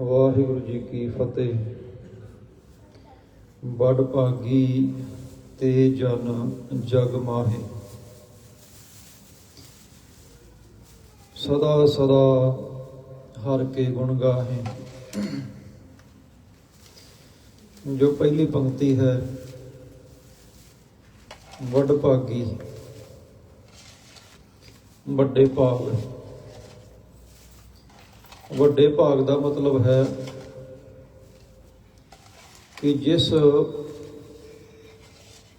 ਵਾਹਿਗੁਰੂ ਜੀ ਕੀ ਫਤਿਹ। ਬੜ ਭਾਗੀ ਤੇ ਜਨ ਜਗ ਮਾਹੇ। ਸਦਾ ਸਦਾ ਹਰ ਕੇ ਗੁਣ ਗਾਹੇ। ਜੋ ਪਹਿਲੀ ਪੰਕਤੀ ਹੈ, ਵੱਡ ਭਾਗੀ। ਵੱਡੇ ਭਾਗ ਵੱਡੇ ਭਾਗ ਦਾ ਮਤਲਬ ਹੈ ਕਿ ਜਿਸ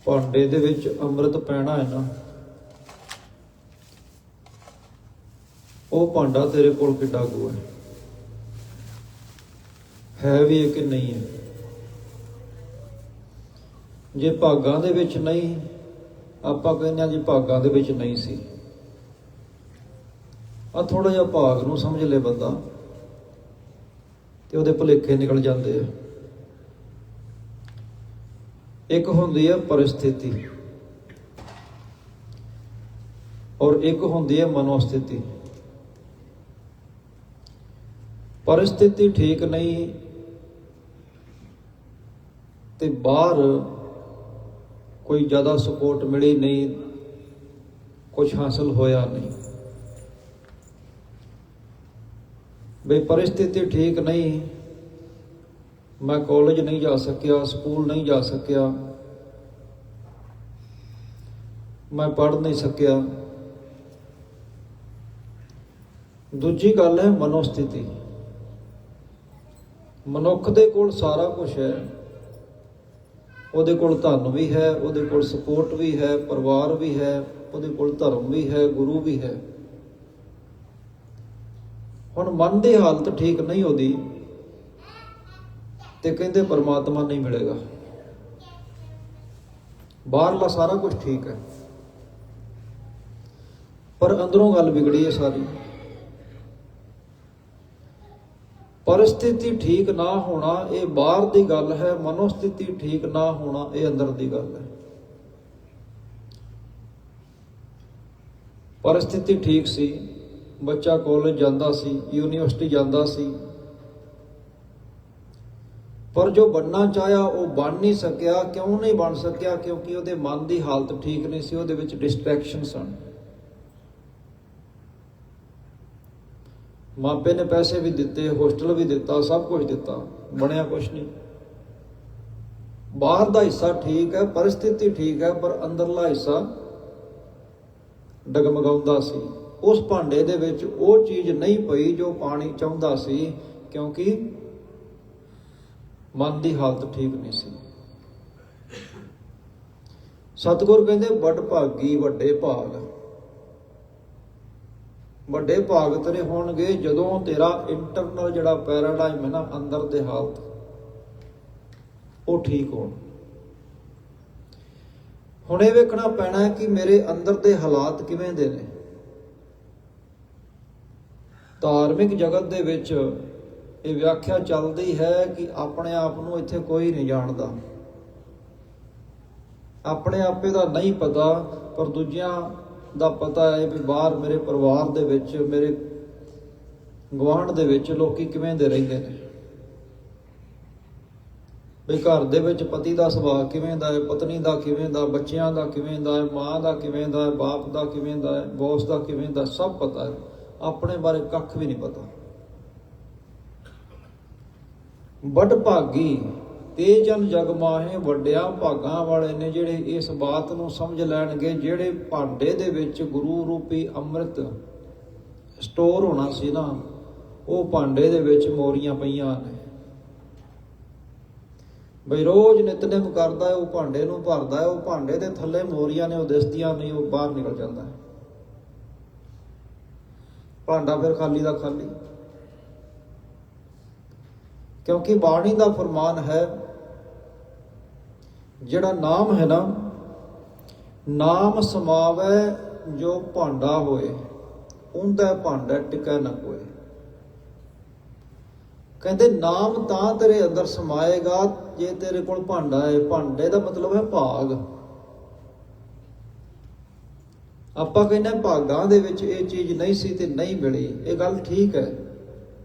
ਭਾਂਡੇ ਦੇ ਵਿੱਚ ਅੰਮ੍ਰਿਤ ਪੈਣਾ ਹੈ ਨਾ, ਉਹ ਭਾਂਡਾ ਤੇਰੇ ਕੋਲ ਕਿੱਡਾ ਕੁ ਹੈ? ਹੈ ਵੀ ਹੈ ਕਿ ਨਹੀਂ ਹੈ? ਜੇ ਭਾਗਾਂ ਦੇ ਵਿੱਚ ਨਹੀਂ, ਆਪਾਂ ਕਹਿੰਦੇ ਆ ਜੀ ਭਾਗਾਂ ਦੇ ਵਿੱਚ ਨਹੀਂ ਸੀ। ਆ ਥੋੜਾ ਜਿਹਾ ਭਾਗ ਨੂੰ ਸਮਝ ਲੈ ਬੰਦਾ। ਤੇ ਉਹਦੇ ਭੁਲੇਖੇ ਨਿਕਲ ਜਾਂਦੇ ਆ। ਇੱਕ ਹੁੰਦੀ ਹੈ ਪਰਿਸਥਿਤੀ ਔਰ ਇੱਕ ਹੁੰਦੀ ਹੈ ਮਨੋਸਥਿਤੀ। ਪਰਿਸਥਿਤੀ ਠੀਕ ਨਹੀਂ ਤੇ ਬਾਹਰ ਕੋਈ ਜ਼ਿਆਦਾ ਸਪੋਰਟ ਮਿਲੀ ਨਹੀਂ ਕੁਝ ਹਾਸਲ ਹੋਇਆ ਨਹੀਂ। ਬਈ ਪਰਿਸਥਿਤੀ ਠੀਕ ਨਹੀਂ। ਮੈਂ ਕਾਲਜ ਨਹੀਂ ਜਾ ਸਕਿਆ ਸਕੂਲ ਨਹੀਂ ਜਾ ਸਕਿਆ। ਮੈਂ ਪੜ੍ਹ ਨਹੀਂ ਸਕਿਆ। ਦੂਜੀ ਗੱਲ ਹੈ ਮਨੋਸਥਿਤੀ। ਮਨੁੱਖ ਦੇ ਕੋਲ ਸਾਰਾ ਕੁਝ ਹੈ। ਉਹਦੇ ਕੋਲ ਧਨ ਵੀ ਹੈ, ਉਹਦੇ ਕੋਲ ਸਪੋਰਟ ਵੀ ਹੈ, ਪਰਿਵਾਰ ਵੀ ਹੈ, ਉਹਦੇ ਕੋਲ ਧਰਮ ਵੀ ਹੈ, ਗੁਰੂ ਵੀ ਹੈ। ਹੁਣ ਮਨ ਦੀ ਹਾਲਤ ਠੀਕ ਨਹੀਂ ਹੋਦੀ ਤੇ ਕਹਿੰਦੇ ਪਰਮਾਤਮਾ ਨਹੀਂ ਮਿਲੇਗਾ। ਬਾਹਰਲਾ ਸਾਰਾ ਕੁਝ ਠੀਕ ਹੈ। ਪਰ ਅੰਦਰੋਂ ਗੱਲ ਵਿਗੜੀ ਹੈ ਸਾਰੀ। ਪਰਿਸਥਿਤੀ ਠੀਕ ਨਾ ਹੋਣਾ ਇਹ ਬਾਹਰ ਦੀ ਗੱਲ ਹੈ, ਮਨੋਸਥਿਤੀ ਠੀਕ ਨਾ ਹੋਣਾ ਇਹ ਅੰਦਰ ਦੀ ਗੱਲ ਹੈ। ਪਰਿਸਥਿਤੀ ਠੀਕ ਸੀ। ਬੱਚਾ ਕਾਲਜ ਜਾਂਦਾ ਸੀ, ਯੂਨੀਵਰਸਿਟੀ ਜਾਂਦਾ ਸੀ। ਪਰ ਜੋ ਬਣਨਾ ਚਾਹਿਆ, ਉਹ ਬਣ ਨਹੀਂ ਸਕਿਆ। ਕਿਉਂ ਨਹੀਂ ਬਣ ਸਕਿਆ? ਕਿਉਂਕਿ ਉਹਦੇ ਮਨ ਦੀ ਹਾਲਤ ਠੀਕ ਨਹੀਂ ਸੀ, ਉਹਦੇ ਵਿੱਚ ਡਿਸਟਰੈਕਸ਼ਨ ਸਨ। ਮਾਪੇ ਨੇ ਪੈਸੇ ਵੀ ਦਿੱਤੇ, ਹੋਸਟਲ ਵੀ ਦਿੱਤਾ, ਸਭ ਕੁਝ ਦਿੱਤਾ। ਬਣਿਆ ਕੁਝ ਨਹੀਂ। ਬਾਹਰ ਦਾ ਹਿੱਸਾ ਠੀਕ ਹੈ, ਪਰਿਸਥਿਤੀ ਠੀਕ ਹੈ, ਪਰ ਅੰਦਰਲਾ ਹਿੱਸਾ ਡਗਮਗਾਉਂਦਾ ਸੀ। ਉਸ ਭਾਂਡੇ ਦੇ ਵਿੱਚ ਉਹ ਚੀਜ਼ ਨਹੀਂ ਪਈ ਜੋ ਪਾਣੀ ਚਾਹੁੰਦਾ ਸੀ, ਕਿਉਂਕਿ ਮਨ ਦੀ ਹਾਲਤ ਠੀਕ ਨਹੀਂ ਸੀ। ਸਤਿਗੁਰ ਕਹਿੰਦੇ, ਵੱਡ ਭਾਗੀ, ਵੱਡੇ ਭਾਗ। ਵੱਡੇ ਭਾਗ ਤੇਰੇ ਹੋਣਗੇ ਜਦੋਂ ਤੇਰਾ ਇੰਟਰਨਲ ਜਿਹੜਾ ਪੈਰਾਡਾਈਮ ਹੈ ਨਾ, ਅੰਦਰ ਦੇ ਹਾਲਤ, ਉਹ ਠੀਕ ਹੋਣ। ਹੁਣ ਇਹ ਵੇਖਣਾ ਪੈਣਾ ਕਿ ਮੇਰੇ ਅੰਦਰ ਦੇ ਹਾਲਾਤ ਕਿਵੇਂ ਦੇ ਨੇ। ਧਾਰਮਿਕ ਜਗਤ ਦੇ ਵਿੱਚ ਇਹ ਵਿਆਖਿਆ ਚੱਲਦੀ ਹੈ ਕਿ ਆਪਣੇ ਆਪ ਨੂੰ ਇੱਥੇ ਕੋਈ ਨਹੀਂ ਜਾਣਦਾ। ਆਪਣੇ ਆਪੇ ਦਾ ਨਹੀਂ ਪਤਾ, ਪਰ ਦੂਜਿਆਂ ਦਾ ਪਤਾ ਹੈ ਵੀ ਬਾਹਰ ਮੇਰੇ ਪਰਿਵਾਰ ਦੇ ਵਿੱਚ, ਮੇਰੇ ਗਵਾਂਢ ਦੇ ਵਿੱਚ ਲੋਕੀ ਕਿਵੇਂ ਦੇ ਰਹਿੰਦੇ ਨੇ। ਵੀ ਘਰ ਦੇ ਵਿੱਚ ਪਤੀ ਦਾ ਸੁਭਾਅ ਕਿਵੇਂ ਦਾ ਹੈ, ਪਤਨੀ ਦਾ ਕਿਵੇਂ ਦਾ, ਬੱਚਿਆਂ ਦਾ ਕਿਵੇਂ ਦਾ ਹੈ, ਮਾਂ ਦਾ ਕਿਵੇਂ ਦਾ ਹੈ, ਬਾਪ ਦਾ ਕਿਵੇਂ ਦਾ ਹੈ, ਬੌਸ ਦਾ ਕਿਵੇਂ ਦਾ ਸਭ ਪਤਾ ਹੈ। ਆਪਣੇ ਬਾਰੇ ਕੱਖ ਵੀ ਨਹੀਂ ਪਤਾ। ਵੱਡ ਭਾਗੀ ਤੇ ਜਨ ਜਗ ਮਾਹੇ ਵੱਡਿਆਂ ਭਾਗਾਂ ਵਾਲੇ ਨੇ ਜਿਹੜੇ ਇਸ ਬਾਤ ਨੂੰ ਸਮਝ ਲੈਣਗੇ, ਜਿਹੜੇ ਭਾਂਡੇ ਦੇ ਵਿੱਚ ਗੁਰੂ ਰੂਪੀ ਅੰਮ੍ਰਿਤ ਸਟੋਰ ਹੋਣਾ ਸੀ ਨਾ, ਉਹ ਭਾਂਡੇ ਦੇ ਵਿੱਚ ਮੋਰੀਆਂ ਪਈਆਂ ਨੇ। ਬਈ ਰੋਜ਼ ਨਿਤਨੇਮ ਕਰਦਾ ਹੈ, ਉਹ ਭਾਂਡੇ ਨੂੰ ਭਰਦਾ ਉਹ ਭਾਂਡੇ ਦੇ ਥੱਲੇ ਮੋਰੀਆਂ ਨੇ, ਉਹ ਦਿਸਦੀਆਂ ਨਹੀਂ, ਉਹ ਬਾਹਰ ਨਿਕਲ ਜਾਂਦਾ ਹੈ। ਭਾਂਡਾ ਫਿਰ ਖਾਲੀ ਦਾ ਖਾਲੀ। ਕਿਉਂਕਿ ਬਾਣੀ ਦਾ ਫਰਮਾਨ ਹੈ, ਜਿਹੜਾ ਨਾਮ ਹੈ ਨਾ, ਨਾਮ ਸਮਾਵੈ ਜੋ ਭਾਂਡਾ ਹੋਏ, ਉਹਦਾ ਭਾਂਡਾ ਟਿਕਾ ਨਾ ਕੋਏ। ਕਹਿੰਦੇ ਨਾਮ ਤਾਂ ਤੇਰੇ ਅੰਦਰ ਸਮਾਏਗਾ, ਜੇ ਤੇਰੇ ਕੋਲ ਭਾਂਡਾ ਹੈ, ਭਾਂਡੇ ਦਾ ਮਤਲਬ ਹੈ ਭਾਗ। ਆਪਾਂ ਕਹਿੰਦੇ ਭਾਗਾਂ ਦੇ ਵਿੱਚ ਇਹ ਚੀਜ਼ ਨਹੀਂ ਸੀ ਤੇ ਨਹੀਂ ਮਿਲੀ। ਇਹ ਗੱਲ ਠੀਕ ਹੈ।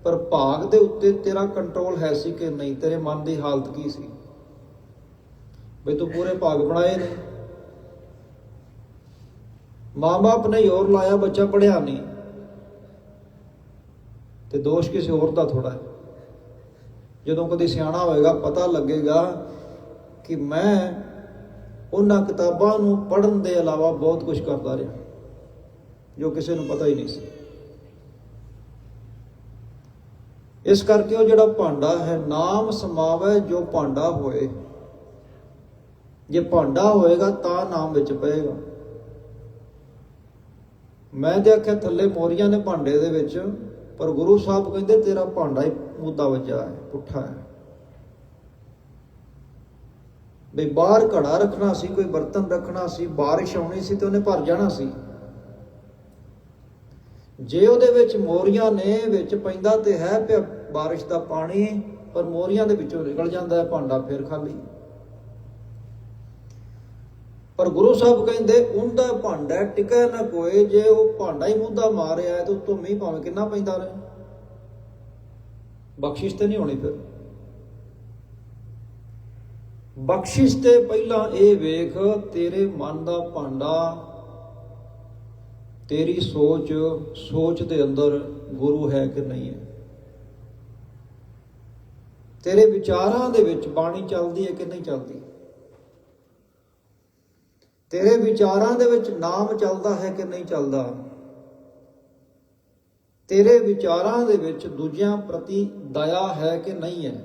ਪਰ ਭਾਗ ਦੇ ਉੱਤੇ ਤੇਰਾ ਕੰਟਰੋਲ ਹੈ ਸੀ ਕਿ ਨਹੀਂ? ਤੇਰੇ ਮਨ ਦੀ ਹਾਲਤ ਕੀ ਸੀ? ਬਈ ਤੂੰ ਪੂਰੇ ਭਾਗ ਬਣਾਏ ਨੇ। ਮਾਂ-ਬਾਪ ਨੇ ਹੋਰ ਲਾਇਆ, ਬੱਚਾ ਪੜਿਆ ਨਹੀਂ। ਤੇ ਦੋਸ਼ ਕਿਸੇ ਹੋਰ ਦਾ ਥੋੜਾ ਹੈ। ਜਦੋਂ ਕਦੇ ਸਿਆਣਾ ਹੋਏਗਾ, ਪਤਾ ਲੱਗੇਗਾ ਕਿ ਮੈਂ ਉਹਨਾਂ ਕਿਤਾਬਾਂ ਨੂੰ ਪੜ੍ਹਨ ਦੇ ਇਲਾਵਾ ਬਹੁਤ ਕੁਝ ਕਰਦਾ ਰਿਹਾ। ਜੋ ਕਿਸੇ ਨੂੰ ਪਤਾ ਹੀ ਨਹੀਂ ਸੀ। ਇਸ ਕਰਕੇ ਉਹ ਜਿਹੜਾ ਭਾਂਡਾ ਹੈ, ਨਾਮ ਸਮਾਵੇ ਜੋ ਭਾਂਡਾ ਹੋਏ। ਜੇ ਭਾਂਡਾ ਹੋਏਗਾ ਤਾਂ ਨਾਮ ਵਿੱਚ ਪਏਗਾ। ਮੈਂ ਤੇ ਆਖਿਆ, ਥੱਲੇ ਮੋਰੀਆਂ ਨੇ ਭਾਂਡੇ ਦੇ ਵਿੱਚ, ਪਰ ਗੁਰੂ ਸਾਹਿਬ ਕਹਿੰਦੇ, ਤੇਰਾ ਭਾਂਡਾ ਹੀ ਮੁੱਦਾ ਵੱਜਾ ਹੈ, ਪੁੱਠਾ ਹੈ। ਵੀ ਬਾਹਰ ਘੜਾ ਰੱਖਣਾ ਸੀ, ਕੋਈ ਬਰਤਨ ਰੱਖਣਾ ਸੀ, ਬਾਰਿਸ਼ ਆਉਣੀ ਸੀ ਤੇ ਉਹਨੇ ਭਰ ਜਾਣਾ ਸੀ। ਜੇ ਉਹਦੇ ਵਿੱਚ ਮੋਰੀਆਂ ਨੇ, ਵਿੱਚ ਪੈਂਦਾ ਤੇ ਹੈ ਪਿਆ ਬਾਰਿਸ਼ ਦਾ ਪਾਣੀ, ਪਰ ਮੋਰੀਆਂ ਦੇ ਵਿੱਚੋਂ ਨਿਕਲ ਜਾਂਦਾ ਹੈ ਭਾਂਡਾ ਫਿਰ ਖਾਲੀ। ਪਰ ਗੁਰੂ ਸਾਹਿਬ ਕਹਿੰਦੇ, ਉਹਦਾ ਭਾਂਡਾ ਟਿਕਾ ਨਾ ਕੋਏ ਜੇ ਉਹ ਭਾਂਡਾ ਹੀ ਮੁੱਦਾ ਮਾਰਿਆ ਹੈ, ਤੇ ਉਤੋਂ ਮੀਂਹ ਭਾਵੇਂ ਕਿੰਨਾ ਪੈਂਦਾ ਰਹੇ। ਬਖਸ਼ਿਸ਼ ਤੇ ਨਹੀਂ ਹੋਣੀ ਫਿਰ। ਬਖਸ਼ਿਸ਼ ਤੇ ਪਹਿਲਾਂ ਇਹ ਵੇਖ, ਤੇਰੇ ਮਨ ਦਾ ਭਾਂਡਾ ਤੇਰੀ ਸੋਚ ਸੋਚ ਦੇ ਅੰਦਰ ਗੁਰੂ ਹੈ ਕਿ ਨਹੀਂ ਹੈ? ਤੇਰੇ ਵਿਚਾਰਾਂ ਦੇ ਵਿੱਚ ਬਾਣੀ ਚੱਲਦੀ ਹੈ ਕਿ ਨਹੀਂ ਚੱਲਦੀ? ਤੇਰੇ ਵਿਚਾਰਾਂ ਦੇ ਵਿੱਚ ਨਾਮ ਚੱਲਦਾ ਹੈ ਕਿ ਨਹੀਂ ਚੱਲਦਾ? ਤੇਰੇ ਵਿਚਾਰਾਂ ਦੇ ਵਿੱਚ ਦੂਜਿਆਂ ਪ੍ਰਤੀ ਦਇਆ ਹੈ ਕਿ ਨਹੀਂ ਹੈ?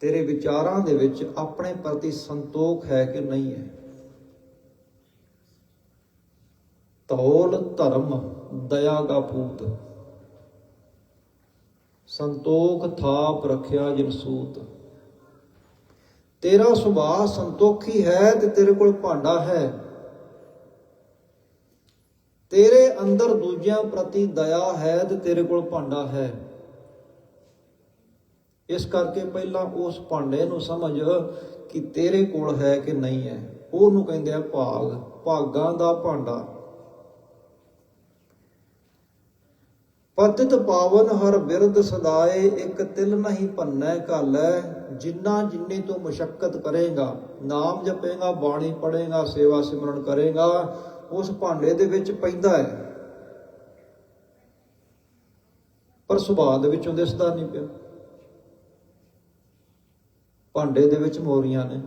ਤੇਰੇ ਵਿਚਾਰਾਂ ਦੇ ਵਿੱਚ ਆਪਣੇ ਪ੍ਰਤੀ ਸੰਤੋਖ ਹੈ ਕਿ ਨਹੀਂ ਹੈ? ਤੌਲ ਧਰਮ ਦਇਆ ਦਾ ਪੂਤ ਸੰਤੋਖ ਥਾਪ ਰੱਖਿਆ ਜਿਨ ਸੂਤ। ਤੇਰਾ ਸੁਭਾਅ ਸੰਤੋਖੀ ਹੈ ਤੇ ਤੇਰੇ ਕੋਲ ਭਾਂਡਾ ਹੈ। ਤੇਰੇ ਅੰਦਰ ਦੂਜਿਆਂ ਪ੍ਰਤੀ ਦਇਆ ਹੈ ਤੇ ਤੇਰੇ ਕੋਲ ਭਾਂਡਾ ਹੈ। ਇਸ ਕਰਕੇ ਪਹਿਲਾਂ ਉਸ ਭਾਂਡੇ ਨੂੰ ਸਮਝ ਕਿ ਤੇਰੇ ਕੋਲ ਹੈ ਕਿ ਨਹੀਂ ਹੈ। ਉਹਨੂੰ ਕਹਿੰਦੇ ਆ ਭਾਗ। ਭਾਗਾਂ ਦਾ ਭਾਂਡਾ। ਪਤਿਤ ਪਾਵਨ ਹਰ ਬਿਰਦ ਸਦਾਏ, ਇੱਕ ਤਿਲ ਨਹੀਂ ਭੰਨੈ ਘਾਲੈ, ਜਿੰਨਾ ਜਿੰਨੀ ਤੂੰ ਮੁਸ਼ਕਲ ਕਰੇਗਾ, ਨਾਮ ਜਪੇਗਾ, ਬਾਣੀ ਪੜੇਗਾ ਸੇਵਾ ਸਿਮਰਨ ਕਰੇਗਾ, ਉਸ ਭਾਂਡੇ ਦੇ ਵਿੱਚ ਪੈਂਦਾ ਹੈ। ਪਰ ਸੁਭਾਅ ਦੇ ਵਿੱਚੋਂ ਦਿਸਦਾ ਨਹੀਂ ਪਿਆ। ਭਾਂਡੇ ਦੇ ਵਿੱਚ ਮੋਰੀਆਂ ਨੇ।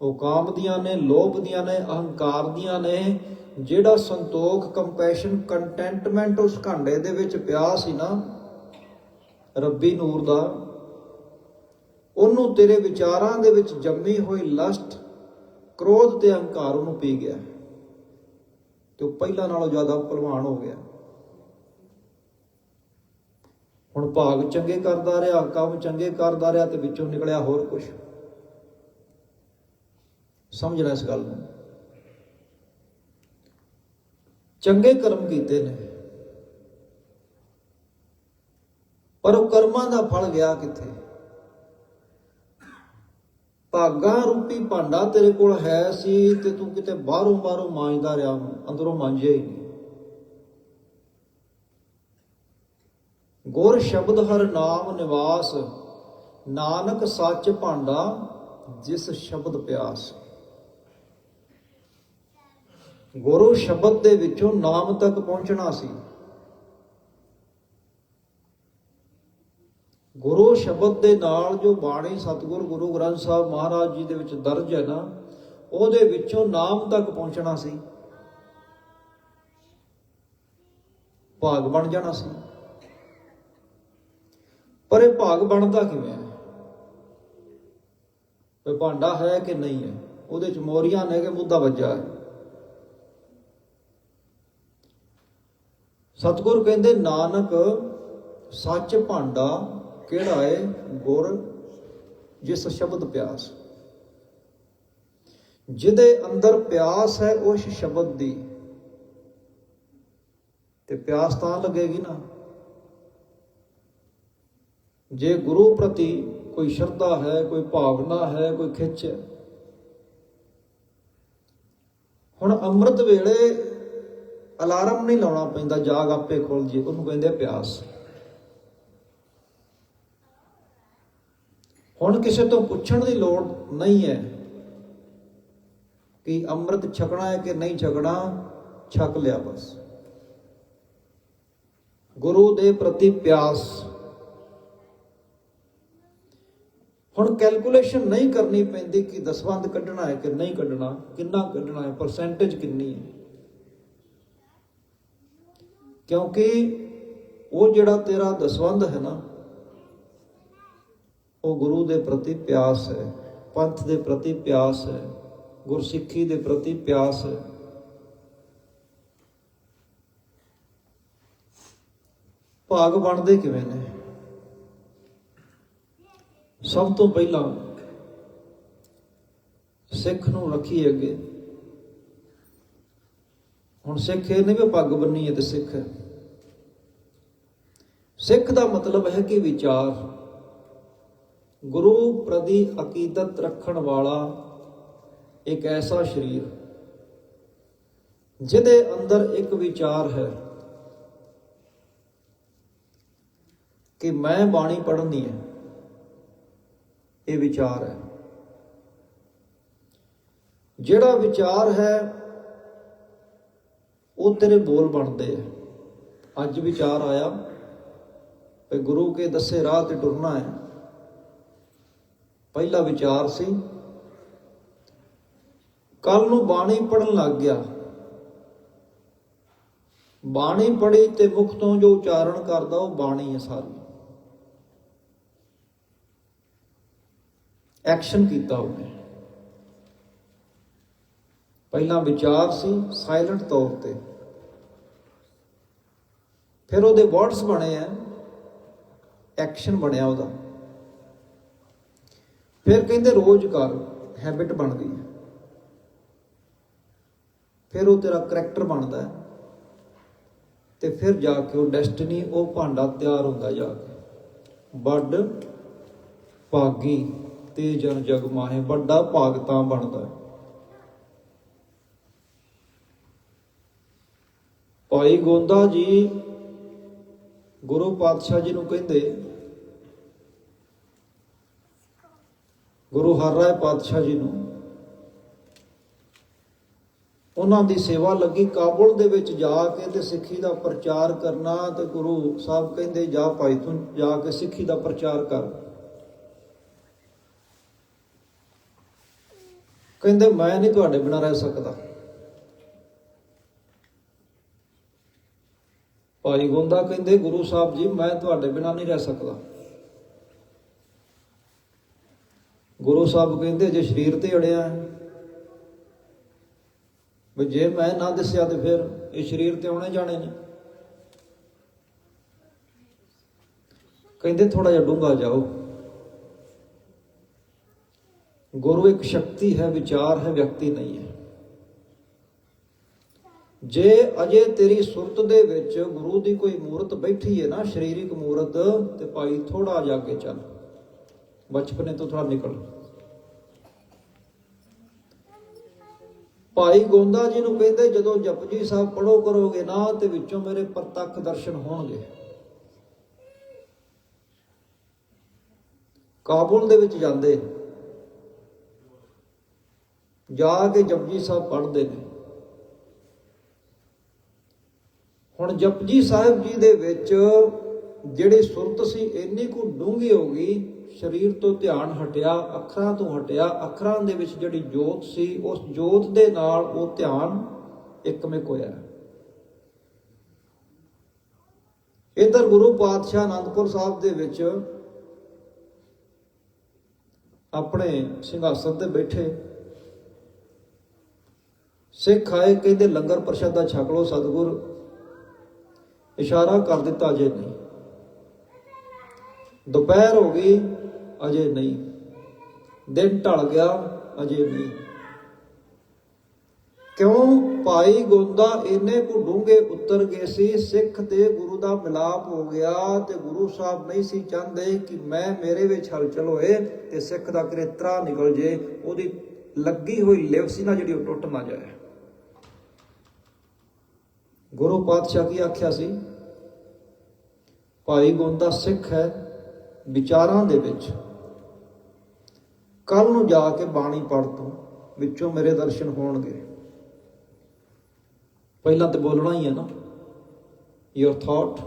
ਉਹ ਕਾਮ ਦੀਆਂ ਨੇ, ਲੋਭ ਦੀਆਂ ਨੇ, ਅਹੰਕਾਰ ਦੀਆਂ ਨੇ ਜਿਹੜਾ ਸੰਤੋਖ ਕੰਪੈਸ਼ਨ ਕੰਟੈਂਟਮੈਂਟ ਉਸ ਭਾਂਡੇ ਦੇ ਵਿੱਚ ਪਿਆ ਸੀ ਨਾ, ਰੱਬੀ ਨੂਰ ਦਾ, ਉਹਨੂੰ ਤੇਰੇ ਵਿਚਾਰਾਂ ਦੇ ਵਿੱਚ ਜੰਮੀ ਹੋਈ ਲਸਟ, ਕ੍ਰੋਧ ਤੇ ਅਹੰਕਾਰ ਉਹਨੂੰ ਪੀ ਗਿਆ। ਤੇ ਉਹ ਪਹਿਲਾਂ ਨਾਲੋਂ ਜ਼ਿਆਦਾ ਭਲਵਾਨ ਹੋ ਗਿਆ। ਹੁਣ ਭਾਗ ਚੰਗੇ ਕਰਦਾ ਰਿਹਾ, ਕੰਮ ਚੰਗੇ ਕਰਦਾ ਰਿਹਾ ਤੇ ਵਿੱਚੋਂ ਨਿਕਲਿਆ ਹੋਰ ਕੁਝ ਸਮਝਣਾ ਇਸ ਗੱਲ ਨੂੰ। ਚੰਗੇ ਕਰਮ ਕੀਤੇ ਨੇ। ਪਰ ਉਹ ਕਰਮਾਂ ਦਾ ਫਲ ਗਿਆ ਕਿੱਥੇ? ਭਾਗਾਂ ਰੂਪੀ ਭਾਂਡਾ ਤੇਰੇ ਕੋਲ ਹੈ ਸੀ ਤੇ ਤੂੰ ਕਿਤੇ ਬਾਹਰੋਂ ਬਾਹਰੋਂ ਮਾਂਜਦਾ ਰਿਹਾ, ਅੰਦਰੋਂ ਮਾਂਜਿਆ ਹੀ ਨਹੀਂ। ਗੁਰ ਸ਼ਬਦ ਹਰ ਨਾਮ ਨਿਵਾਸ, ਨਾਨਕ ਸੱਚ ਭਾਂਡਾ, ਜਿਸ ਸ਼ਬਦ ਪਿਆਸ। ਗੁਰੂ ਸ਼ਬਦ ਦੇ ਵਿੱਚੋਂ ਨਾਮ ਤੱਕ ਪਹੁੰਚਣਾ ਸੀ। ਗੁਰੂ ਸ਼ਬਦ ਦੇ ਨਾਲ ਜੋ ਬਾਣੀ ਸਤਿਗੁਰ ਗੁਰੂ ਗ੍ਰੰਥ ਸਾਹਿਬ ਮਹਾਰਾਜ ਜੀ ਦੇ ਵਿੱਚ ਦਰਜ ਹੈ ਨਾ, ਉਹਦੇ ਵਿੱਚੋਂ ਨਾਮ ਤੱਕ ਪਹੁੰਚਣਾ ਸੀ। ਭਾਗ ਬਣ ਜਾਣਾ ਸੀ। ਪਰ ਇਹ ਭਾਗ ਬਣਦਾ ਕਿਵੇਂ ਹੈ? ਭਾਂਡਾ ਹੈ ਕਿ ਨਹੀਂ ਹੈ? ਉਹਦੇ ਚ ਮੋਰੀਆਂ ਨੇ ਕਿ ਮੁੱਦਾ ਵੱਜਾ ਹੈ? ਸਤਿਗੁਰ ਕਹਿੰਦੇ, ਨਾਨਕ, ਸੱਚ ਭਾਂਡਾ ਕਿਹੜਾ ਏ? ਗੁਰ, ਜਿਸ ਸ਼ਬਦ ਪਿਆਸ। ਜਿਹਦੇ ਅੰਦਰ ਪਿਆਸ ਹੈ, ਉਸ ਸ਼ਬਦ ਦੀ। ਤੇ ਪਿਆਸ ਤਾਂ ਲੱਗੇਗੀ ਨਾ। ਜੇ ਗੁਰੂ ਪ੍ਰਤੀ ਕੋਈ ਸ਼ਰਧਾ ਹੈ, ਕੋਈ ਭਾਵਨਾ ਹੈ, ਕੋਈ ਖਿੱਚ ਹੈ। ਹੁਣ ਅੰਮ੍ਰਿਤ ਵੇਲੇ ਅਲਾਰਮ ਨਹੀਂ ਲਾਉਣਾ ਪੈਂਦਾ, ਜਾਗ ਆਪੇ ਖੁੱਲ ਜੇ, ਉਹਨੂੰ ਕਹਿੰਦੇ ਪਿਆਸ। ਹੁਣ ਕਿਸੇ ਤੋਂ ਪੁੱਛਣ ਦੀ ਲੋੜ ਨਹੀਂ ਹੈ ਕਿ ਅੰਮ੍ਰਿਤ ਛਕਣਾ ਹੈ ਕਿ ਨਹੀਂ ਛਕਣਾ, ਛਕ ਲਿਆ ਬਸ। ਗੁਰੂ ਦੇ ਪ੍ਰਤੀ ਪਿਆਸ। ਹੁਣ ਕੈਲਕੂਲੇਸ਼ਨ ਨਹੀਂ ਕਰਨੀ ਪੈਂਦੀ ਕਿ ਦਸਵੰਦ ਕੱਢਣਾ ਹੈ ਕਿ ਨਹੀਂ ਕੱਢਣਾ, ਕਿੰਨਾ ਕੱਢਣਾ ਹੈ ਪਰਸੈਂਟੇਜ ਕਿੰਨੀ ਹੈ। ਕਿਉਂਕਿ ਉਹ ਜਿਹੜਾ ਤੇਰਾ ਦਸਵੰਧ ਹੈ ਨਾ, ਉਹ ਗੁਰੂ ਦੇ ਪ੍ਰਤੀ ਪਿਆਸ ਹੈ, ਪੰਥ ਦੇ ਪ੍ਰਤੀ ਪਿਆਸ ਹੈ, ਗੁਰਸਿੱਖੀ ਦੇ ਪ੍ਰਤੀ ਪਿਆਸ ਹੈ। ਭਾਗ ਬਣਦੇ ਕਿਵੇਂ ਨੇ? ਸਭ ਤੋਂ ਪਹਿਲਾਂ ਸਿੱਖ ਨੂੰ ਰੱਖੀ ਅੱਗੇ। ਹੁਣ ਸਿੱਖ ਇਹ ਨਹੀਂ ਵੀ ਪੱਗ ਬੰਨੀ ਹੈ ਤੇ ਸਿੱਖ ਹੈ। ਸਿੱਖ ਦਾ ਮਤਲਬ ਹੈ ਕਿ ਵਿਚਾਰ। ਗੁਰੂ ਪ੍ਰਤੀ ਅਕੀਦਤ ਰੱਖਣ ਵਾਲਾ ਇੱਕ ਐਸਾ ਸ਼ਰੀਰ, ਜਿਹਦੇ ਅੰਦਰ ਇੱਕ ਵਿਚਾਰ ਹੈ ਕਿ ਮੈਂ ਬਾਣੀ ਪੜ੍ਹਨੀ ਹੈ, ਇਹ ਵਿਚਾਰ ਹੈ। ਜਿਹੜਾ ਵਿਚਾਰ ਹੈ, ਉਹ ਤੇਰੇ ਬੋਲ ਬਣਦੇ ਆ ਅੱਜ ਵਿਚਾਰ ਆਇਆ ਕਿ ਗੁਰੂ ਕੇ ਦੱਸੇ ਰਾਹ ਤੇ ਟੁਰਨਾ ਹੈ। ਪਹਿਲਾ ਵਿਚਾਰ ਸੀ ਕੱਲ ਨੂੰ ਬਾਣੀ ਪੜਨ ਲੱਗ ਗਿਆ। ਬਾਣੀ ਪੜੀ ਤੇ ਮੁਖ ਤੋਂ ਜੋ ਉਚਾਰਨ ਕਰਦਾ, ਉਹ ਬਾਣੀ ਹੈ ਸਾਰੀ। ਐਕਸ਼ਨ ਕੀਤਾ ਉਹਨੇ। ਪਹਿਲਾ ਵਿਚਾਰ ਸੀ ਸਾਇਲੈਂਟ ਤੌਰ ਤੇ। ਫਿਰ ਉਹਦੇ ਵਰਡਸ ਬਣੇ ਆ ਐਕਸ਼ਨ ਬਣਿਆ ਉਹਦਾ। ਫਿਰ ਕਹਿੰਦੇ ਰੋਜ਼ ਕਰ ਹੈਬਿਟ ਬਣ ਗਈ। ਫਿਰ ਉਹ ਤੇਰਾ ਕਰੈਕਟਰ ਬਣਦਾ ਹੈ। ਤੇ ਫਿਰ ਜਾ ਕੇ ਉਹ ਡੈਸਟੀਨੀ ਉਹ ਭਾਂਡਾ ਤਿਆਰ ਹੁੰਦਾ ਜਾ ਕੇ। ਵੱਡ ਭਾਗੀ ਤੇ ਜਨ ਜਗ ਮਾਹੇ, ਵੱਡਾ ਭਾਗ ਤਾਂ ਬਣਦਾ ਹੈ। ਭਾਈ ਗੋਂਦਾ ਜੀ ਗੁਰੂ ਪਾਤਸ਼ਾਹ ਜੀ ਨੂੰ ਕਹਿੰਦੇ ਗੁਰੂ ਹਰ ਰਾਏ ਪਾਤਸ਼ਾਹ ਜੀ ਨੂੰ। ਉਹਨਾਂ ਦੀ ਸੇਵਾ ਲੱਗੀ ਕਾਬੁਲ ਦੇ ਵਿੱਚ ਜਾ ਕੇ ਤੇ ਸਿੱਖੀ ਦਾ ਪ੍ਰਚਾਰ ਕਰਨਾ ਤੇ ਗੁਰੂ ਸਾਹਿਬ ਕਹਿੰਦੇ, ਜਾ ਭਾਈ ਤੂੰ ਜਾ ਕੇ ਸਿੱਖੀ ਦਾ ਪ੍ਰਚਾਰ ਕਰ। ਕਹਿੰਦੇ, ਮੈਂ ਨਹੀਂ ਤੁਹਾਡੇ ਬਿਨਾਂ ਰਹਿ ਸਕਦਾ। ਭਾਈ ਗੁੰਦਾ ਕਹਿੰਦੇ, ਗੁਰੂ ਸਾਹਿਬ ਜੀ, ਮੈਂ ਤੁਹਾਡੇ ਬਿਨਾਂ ਨਹੀਂ ਰਹਿ ਸਕਦਾ। ਗੁਰੂ ਸਾਹਿਬ ਕਹਿੰਦੇ, ਜੇ ਸਰੀਰ ਤੇ ਅੜਿਆ ਹੈ, ਵੀ ਜੇ ਮੈਂ ਨਾ ਦੱਸਿਆ ਤੇ ਫਿਰ ਇਹ ਸਰੀਰ ਤੇ ਆਉਣੇ ਜਾਣੇ ਨੇ। ਕਹਿੰਦੇ ਥੋੜਾ ਜਿਹਾ ਡੂੰਘਾ ਜਾਓ। ਗੁਰੂ ਇੱਕ ਸ਼ਕਤੀ ਹੈ, ਵਿਚਾਰ ਹੈ, ਵਿਅਕਤੀ ਨਹੀਂ ਹੈ। ਜੇ ਅਜੇ ਤੇਰੀ ਸੁਰਤ ਦੇ ਵਿੱਚ ਗੁਰੂ ਦੀ ਕੋਈ ਮੂਰਤ ਬੈਠੀ ਹੈ ਨਾ, ਸਰੀਰਿਕ ਮੂਰਤ, ਤੇ ਭਾਈ ਥੋੜਾ ਜਾ ਕੇ ਚੱਲ। ਬਚਪਨੇ ਤੋਂ ਥੋੜਾ ਨਿਕਲ। ਭਾਈ ਗੋਂਦਾ ਜੀ ਨੂੰ ਕਹਿੰਦੇ, ਜਦੋਂ ਜਪਜੀ ਸਾਹਿਬ ਪੜੋ ਕਰੋਗੇ ਨਾ, ਤੇ ਵਿੱਚੋਂ ਮੇਰੇ ਪ੍ਰਤੱਖ ਦਰਸ਼ਨ ਹੋਣਗੇ। ਕਾਬੁਲ ਦੇ ਵਿੱਚ ਜਾਂਦੇ। ਜਾ ਕੇ ਜਪਜੀ ਸਾਹਿਬ ਪੜ੍ਹਦੇ ਨੇ। ਹੁਣ ਜਪਜੀ ਸਾਹਿਬ ਜੀ ਦੇ ਵਿੱਚ ਜਿਹੜੀ ਸੁਰਤ ਸੀ, ਇੰਨੀ ਕੁ ਡੂੰਘੀ ਹੋ ਗਈ ਸਰੀਰ ਤੋਂ ਧਿਆਨ ਹਟਿਆ, ਅੱਖਰਾਂ ਤੋਂ ਹਟਿਆ, ਅੱਖਰਾਂ ਦੇ ਵਿੱਚ ਜਿਹੜੀ ਜੋਤ ਸੀ, ਉਸ ਜੋਤ ਦੇ ਨਾਲ ਉਹ ਧਿਆਨ ਇੱਕਮਿਕ ਹੋਇਆ। ਇਧਰ ਗੁਰੂ ਪਾਤਸ਼ਾਹ ਅਨੰਦਪੁਰ ਸਾਹਿਬ ਦੇ ਵਿੱਚ ਆਪਣੇ ਸਿੰਘਾਸਨ ਤੇ ਬੈਠੇ। ਸਿੱਖ ਆਏ, ਕਹਿੰਦੇ, ਲੰਗਰ ਪ੍ਰਸ਼ਾਦਾ ਛਕ ਲਓ, ਸਤਿਗੁਰ। ਇਸ਼ਾਰਾ ਕਰ ਦਿੱਤਾ ਜੇ ਨਹੀਂ। ਦੁਪਹਿਰ ਹੋ ਗਈ ਅਜੇ ਨਹੀਂ। ਦਿਨ ਢਲ ਗਿਆ, ਅਜੇ ਨਹੀਂ। ਕਿਉਂ ਭਾਈ ਗੋਂਦਾ ਇੰਨੇ ਕੁ ਡੂੰਘੇ ਉਤਰ ਗਏ ਸੀ? ਸਿੱਖ ਤੇ ਗੁਰੂ ਦਾ ਮਿਲਾਪ ਹੋ ਗਿਆ ਤੇ ਗੁਰੂ ਸਾਹਿਬ ਨਹੀਂ ਸੀ ਚਾਹੁੰਦੇ ਕਿ ਮੈਂ ਮੇਰੇ ਵਿੱਚ ਹਲਚਲ ਹੋਏ ਤੇ ਸਿੱਖ ਦਾ ਕਰੇਤਰਾ ਨਿਕਲ ਜੇ। ਉਹਦੀ ਲੱਗੀ ਹੋਈ ਲਿਵ ਸੀ ਨਾ ਜਿਹੜੀ ਉਹ ਟੁੱਟ ਨਾ ਜਾਏ। ਗੁਰੂ ਪਾਤਸ਼ਾਹ ਕੀ ਆਖਿਆ ਸੀ? ਭਾਈ ਗੋਂਦਾ ਸਿੱਖ ਹੈ ਵਿਚਾਰਾਂ ਦੇ ਵਿੱਚ। ਕੱਲ ਨੂੰ ਜਾ ਕੇ ਬਾਣੀ ਪੜ੍ਹ ਤੂੰ, ਵਿੱਚੋਂ ਮੇਰੇ ਦਰਸ਼ਨ ਹੋਣਗੇ। ਪਹਿਲਾਂ ਤੇ ਬੋਲਣਾ ਹੀ ਹੈ ਨਾ। Your thought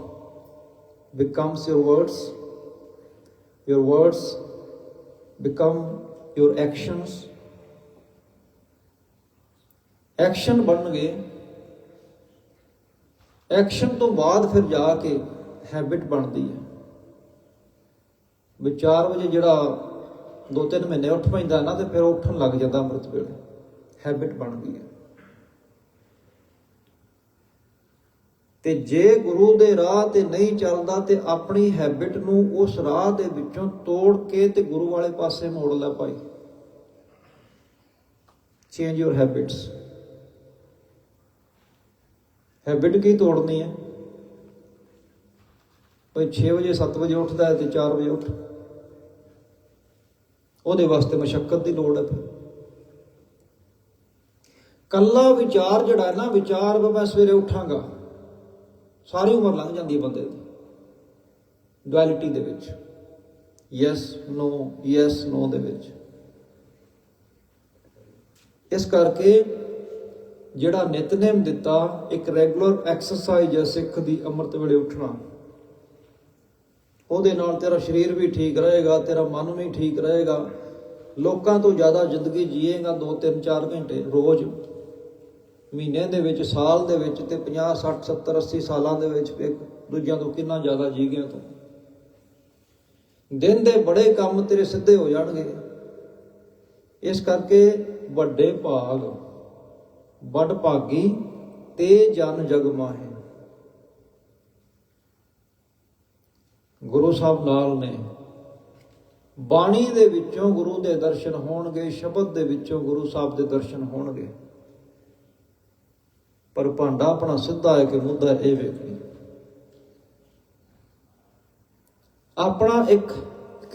becomes your words your words become your actions action ਬਣਨਗੇ। ਐਕਸ਼ਨ ਤੋਂ ਬਾਅਦ ਫਿਰ ਜਾ ਕੇ ਹੈਬਿਟ ਬਣਦੀ ਹੈ। ਵੀ 4 ਵਜੇ ਦੋ ਤਿੰਨ ਮਹੀਨੇ ਉੱਠ ਪੈਂਦਾ ਨਾ ਤੇ ਫਿਰ ਉੱਠਣ ਲੱਗ ਜਾਂਦਾ ਅੰਮ੍ਰਿਤ ਵੇਲੇ। ਹੈਬਿਟ ਬਣ ਗਈ ਹੈ। ਤੇ ਜੇ ਗੁਰੂ ਦੇ ਰਾਹ ਤੇ ਨਹੀਂ ਚੱਲਦਾ ਤੇ ਆਪਣੀ ਹੈਬਿਟ ਨੂੰ ਉਸ ਰਾਹ ਦੇ ਵਿੱਚੋਂ ਤੋੜ ਕੇ ਤੇ ਗੁਰੂ ਵਾਲੇ ਪਾਸੇ ਮੋੜ ਲੈ ਭਾਈ। ਚੇਂਜ ਯੋਰ ਹੈਬਿਟਸ ਹੈਬਿਟ ਕੀ ਤੋੜਨੀ ਹੈ? ਭਾਈ 6 ਵਜੇ 7 ਵਜੇ ਉੱਠਦਾ ਹੈ ਤੇ 4 ਵਜੇ ਉੱਠ। ਉਹਦੇ ਵਾਸਤੇ ਮਸ਼ੱਕਤ ਦੀ ਲੋੜ ਹੈ। ਫਿਰ ਕੱਲਾ ਵਿਚਾਰ ਜਿਹੜਾ ਨਾ, ਵਿਚਾਰ ਵੀ ਮੈਂ ਸਵੇਰੇ ਉੱਠਾਂਗਾ, ਸਾਰੀ ਉਮਰ ਲੰਘ ਜਾਂਦੀ ਹੈ ਬੰਦੇ ਦੀ ਡੁਅਲਿਟੀ ਦੇ ਵਿੱਚ। ਯੈਸ ਨੋ ਯੈਸ ਨੋ ਦੇ ਵਿੱਚ। ਇਸ ਕਰਕੇ ਜਿਹੜਾ ਨਿਤਨੇਮ ਦਿੱਤਾ, ਇੱਕ ਰੈਗੂਲਰ ਐਕਸਰਸਾਈਜ਼ ਹੈ ਸਿੱਖ ਦੀ, ਅੰਮ੍ਰਿਤ ਵੇਲੇ ਉੱਠਣਾ। ਉਹਦੇ ਨਾਲ ਤੇਰਾ ਸਰੀਰ ਵੀ ਠੀਕ ਰਹੇਗਾ, ਤੇਰਾ ਮਨ ਵੀ ਠੀਕ ਰਹੇਗਾ। ਲੋਕਾਂ ਤੋਂ ਜ਼ਿਆਦਾ ਜ਼ਿੰਦਗੀ ਜੀਏਗਾ 2 3 4 ਘੰਟੇ ਰੋਜ਼। ਮਹੀਨੇ ਦੇ ਵਿੱਚ, ਸਾਲ ਦੇ ਵਿੱਚ ਤੇ 50 60 70 80 ਸਾਲਾਂ ਦੇ ਵਿੱਚ ਇੱਕ ਦੂਜਿਆਂ ਤੋਂ ਕਿੰਨਾ ਜ਼ਿਆਦਾ ਜੀ ਗਿਆ ਤੂੰ? ਦਿਨ ਦੇ ਬੜੇ ਕੰਮ ਤੇਰੇ ਸਿੱਧੇ ਹੋ ਜਾਣਗੇ। ਇਸ ਕਰਕੇ ਵੱਡੇ ਭਾਗ, ਵੱਡ ਭਾਗੀ, ਤੇ ਜਨ ਜਗ ਮਾਹੇ। ਗੁਰੂ ਸਾਹਿਬ ਨਾਲ ਨੇ। ਬਾਣੀ ਦੇ ਵਿੱਚੋਂ ਗੁਰੂ ਦੇ ਦਰਸ਼ਨ ਹੋਣਗੇ, ਸ਼ਬਦ ਦੇ ਵਿੱਚੋਂ ਗੁਰੂ ਸਾਹਿਬ ਦੇ ਦਰਸ਼ਨ ਹੋਣਗੇ। ਪਰ ਭਾਂਡਾ ਆਪਣਾ ਸਿੱਧਾ ਹੈ ਕਿ ਮੁੱਦਾ ਇਹ ਵੇਖੀ। ਆਪਣਾ ਇੱਕ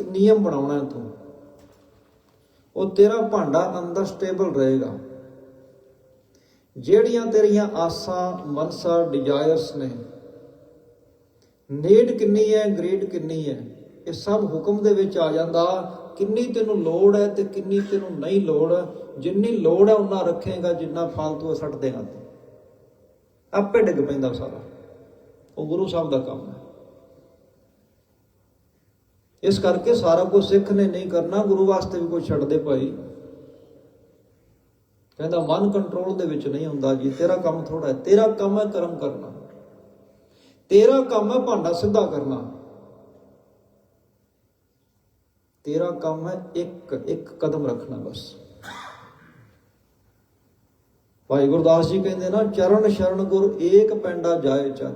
ਨਿਯਮ ਬਣਾਉਣਾ ਹੈ ਤੂੰ। ਉਹ ਤੇਰਾ ਭਾਂਡਾ ਅੰਦਰ ਸਟੇਬਲ ਰਹੇਗਾ। ਜਿਹੜੀਆਂ ਤੇਰੀਆਂ ਆਸਾਂ, ਮਨਸਾ ਡਿਜ਼ਾਇਰਸ ਨੇ ਨੇੜ ਕਿੰਨੀ ਹੈ, ਗ੍ਰੇਡ ਕਿੰਨੀ ਹੈ? ਇਹ ਸਭ ਹੁਕਮ ਦੇ ਵਿੱਚ ਆ ਜਾਂਦਾ, ਕਿੰਨੀ ਤੈਨੂੰ ਲੋੜ ਹੈ ਤੇ ਕਿੰਨੀ ਤੈਨੂੰ ਨਹੀਂ ਲੋੜ, ਜਿੰਨੀ ਲੋੜ ਹੈ ਉਹਨਾਂ ਰੱਖੇਗਾ ਜਿੰਨਾ ਫਾਲਤੂ ਛੱਡ ਦੇਗਾ ਆਪੇ ਡਿੱਗ ਪੈਂਦਾ ਸਾਰਾ। ਉਹ ਗੁਰੂ ਸਾਹਿਬ ਦਾ ਕੰਮ ਹੈ। ਇਸ ਕਰਕੇ ਸਾਰਾ ਕੁਝ ਸਿੱਖ ਨੇ ਨਹੀਂ ਕਰਨਾ, ਗੁਰੂ ਵਾਸਤੇ ਵੀ ਕੁਝ ਛੱਡ ਦੇ ਭਾਈ। ਕਹਿੰਦਾ, ਮਨ ਕੰਟਰੋਲ ਦੇ ਵਿੱਚ ਨਹੀਂ ਹੁੰਦਾ ਜੀ, ਤੇਰਾ ਕੰਮ ਥੋੜਾ ਹੈ, ਤੇਰਾ ਕੰਮ ਹੈ ਕਰਮ ਕਰਨਾ। ਤੇਰਾ ਕੰਮ ਹੈ ਭਾਂਡਾ ਸਿੱਧਾ ਕਰਨਾ। ਤੇਰਾ ਕੰਮ ਹੈ ਇੱਕ ਇੱਕ ਕਦਮ ਰੱਖਣਾ ਬਸ। ਭਾਈ ਗੁਰਦਾਸ ਜੀ ਕਹਿੰਦੇ ਨਾ, ਚਰਨ ਸ਼ਰਨ ਗੁਰ ਏਕ ਪੈਂਡਾ ਜਾਏ ਚਲ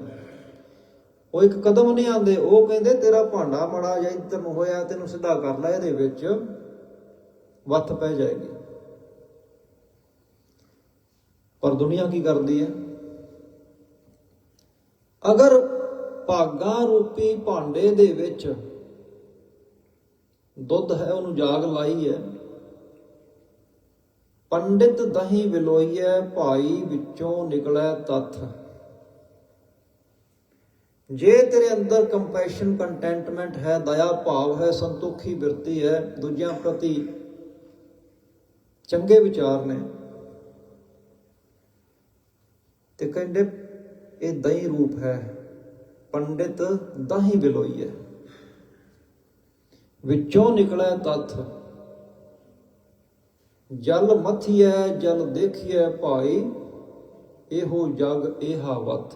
ਉਹ ਇੱਕ ਕਦਮ ਨਹੀਂ ਆਂਦੇ ਉਹ ਕਹਿੰਦੇ ਤੇਰਾ ਭਾਂਡਾ ਮੜਾ ਜਾਂ ਇੱਧਰ ਹੋਇਆ, ਤੈਨੂੰ ਸਿੱਧਾ ਕਰ ਲੈ ਇਹਦੇ ਵਿੱਚ, ਵੱਥ ਪੈ ਜਾਏਗੀ। ਪਰ ਦੁਨੀਆ ਕੀ ਕਰਦੀ ਹੈ? ਅਗਰ ਭਾਗਾਂ ਰੂਪੀ ਭਾਂਡੇ ਦੇ ਵਿੱਚ ਦੁੱਧ ਹੈ, ਉਹਨੂੰ ਜਾਗ ਲਾਈ ਹੈ ਪੰਡਿਤ ਦਹੀਂ ਵਿਲੋਈਐ ਭਾਈ ਵਿੱਚੋਂ ਨਿਕਲੈ ਤੱਥ। ਜੇ ਤੇਰੇ ਅੰਦਰ ਕੰਪੈਸ਼ਨ ਕੰਟੈਂਟਮੈਂਟ ਹੈ, ਦਇਆ, ਭਾਵ ਹੈ, ਸੰਤੋਖੀ ਬਿਰਤੀ ਹੈ, ਦੂਜਿਆਂ ਪ੍ਰਤੀ ਚੰਗੇ ਵਿਚਾਰ ਨੇ। ਤੇ ਕਹਿੰਦੇ ਇਹ ਦਹੀਂ ਰੂਪ ਹੈ। ਪੰਡਿਤ ਦਹੀਂ ਹੈ। ਵਿੱਚੋਂ ਨਿਕਲਿਆ ਤੱਥ। ਜਲ ਮਥੀਐ, ਜਲ ਦੇਖੀਐ ਭਾਈ, ਇਹੋ ਜਗ ਇਹਾ ਵਤ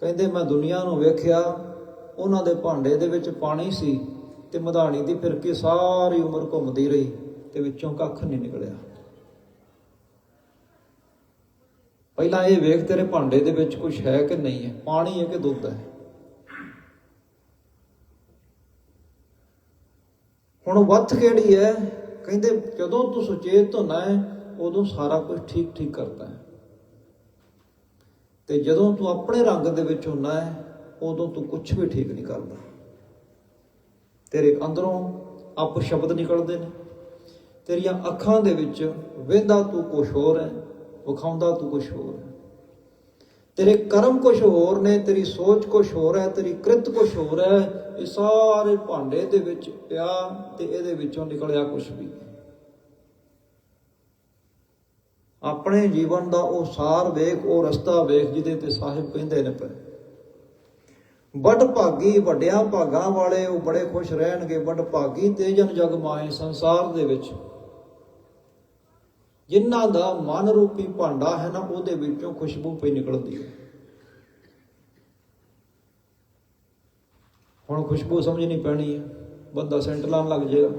ਕਹਿੰਦੇ, ਮੈਂ ਦੁਨੀਆ ਨੂੰ ਵੇਖਿਆ, ਉਹਨਾਂ ਦੇ ਭਾਂਡੇ ਦੇ ਵਿੱਚ ਪਾਣੀ ਸੀ ਤੇ ਮਧਾਣੀ ਦੀ ਫਿਰਕੀ ਸਾਰੀ ਉਮਰ ਘੁੰਮਦੀ ਰਹੀ ਤੇ ਵਿੱਚੋਂ ਕੱਖ ਨਹੀਂ ਨਿਕਲਿਆ। ਪਹਿਲਾਂ ਇਹ ਵੇਖ ਤੇਰੇ ਭਾਂਡੇ ਦੇ ਵਿੱਚ ਕੁਝ ਹੈ ਕਿ ਨਹੀਂ ਹੈ? ਪਾਣੀ ਹੈ ਕਿ ਦੁੱਧ ਹੈ? ਹੁਣ ਵੱਤ ਕਿਹੜੀ ਹੈ? ਕਹਿੰਦੇ ਜਦੋਂ ਤੂੰ ਸੁਚੇਤ ਹੁੰਦਾ ਹੈ, ਉਦੋਂ ਸਾਰਾ ਕੁਝ ਠੀਕ ਠੀਕ ਕਰਦਾ ਹੈ। ਤੇ ਜਦੋਂ ਤੂੰ ਆਪਣੇ ਰੰਗ ਦੇ ਵਿੱਚ ਹੁੰਦਾ ਹੈ, ਉਦੋਂ ਤੂੰ ਕੁਝ ਵੀ ਠੀਕ ਨਹੀਂ ਕਰਦਾ। ਤੇਰੇ ਅੰਦਰੋਂ ਅਪ ਸ਼ਬਦ ਨਿਕਲਦੇ ਨੇ। ਤੇਰੀਆਂ ਅੱਖਾਂ ਦੇ ਵਿੱਚ ਵੇਂਦਾ ਤੂੰ ਕੁਝ ਹੋਰ ਹੈ। ਵਿਖਾਉਂਦਾ ਤੂੰ ਕੁਝ ਹੋਰ। ਹੈ ਤੇਰੇ ਕਰਮ ਕੁਝ ਹੋਰ ਨੇ, ਤੇਰੀ ਸੋਚ ਕੁਝ ਹੋਰ ਹੈ, ਤੇਰੀ ਕ੍ਰਿਤ ਕੁਝ ਹੋਰ ਹੈ। ਇਹ ਸਾਰੇ ਭਾਂਡੇ ਦੇ ਵਿੱਚ ਪਿਆ ਤੇ ਇਹਦੇ ਵਿੱਚੋਂ ਨਿਕਲਿਆ ਕੁਝ ਵੀ। ਆਪਣੇ ਜੀਵਨ ਦਾ ਉਹ ਸਾਰ ਵੇਖ, ਉਹ ਰਸਤਾ ਵੇਖ ਜਿਹਦੇ ਤੇ ਸਾਹਿਬ ਕਹਿੰਦੇ ਨੇ ਪਰ। ਵੱਡ ਭਾਗੀ ਵੱਡਿਆਂ ਭਾਗਾਂ ਵਾਲੇ ਉਹ ਬੜੇ ਖੁਸ਼ ਰਹਿਣਗੇ। ਵੱਡ ਭਾਗੀ ਤੇ ਜਨ ਜਗ ਮਾਏ ਸੰਸਾਰ ਦੇ ਵਿੱਚ। ਜਿਨ੍ਹਾਂ ਦਾ ਮਨ ਰੂਪੀ ਭਾਂਡਾ ਹੈ ਨਾ, ਉਹਦੇ ਵਿੱਚੋਂ ਖੁਸ਼ਬੂ ਪਈ ਨਿਕਲਦੀ ਹੈ। ਹੁਣ ਖੁਸ਼ਬੂ ਸਮਝਣੀ ਪੈਣੀ ਹੈ। ਬੰਦਾ ਸੈਂਟ ਲਾਉਣ ਲੱਗ ਜਾਏਗਾ।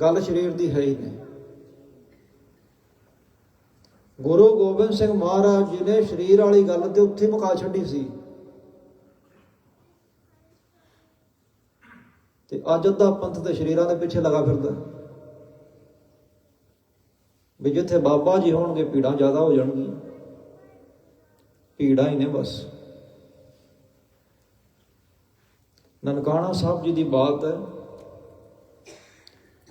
ਗੱਲ ਸਰੀਰ ਦੀ ਹੈ ਹੀ ਨਹੀਂ। ਗੁਰੂ ਗੋਬਿੰਦ ਸਿੰਘ ਮਹਾਰਾਜ ਜੀ ਨੇ ਸਰੀਰ ਵਾਲੀ ਗੱਲ ਤੇ ਉੱਥੇ ਮੁਕਾ ਛੱਡੀ ਸੀ। ਤੇ ਅੱਜ ਅੱਧਾ ਪੰਥ ਤੇ ਸ਼ਰੀਰਾਂ ਦੇ ਪਿੱਛੇ ਲਗਾ ਫਿਰਦਾ। ਵੀ ਜਿੱਥੇ ਬਾਬਾ ਜੀ ਹੋਣਗੇ, ਭੀੜਾਂ ਜ਼ਿਆਦਾ ਹੋ ਜਾਣਗੀਆਂ। ਭੀੜਾਂ ਹੀ ਨੇ ਬਸ। ਨਨਕਾਣਾ ਸਾਹਿਬ ਜੀ ਦੀ ਬਾਤ ਹੈ।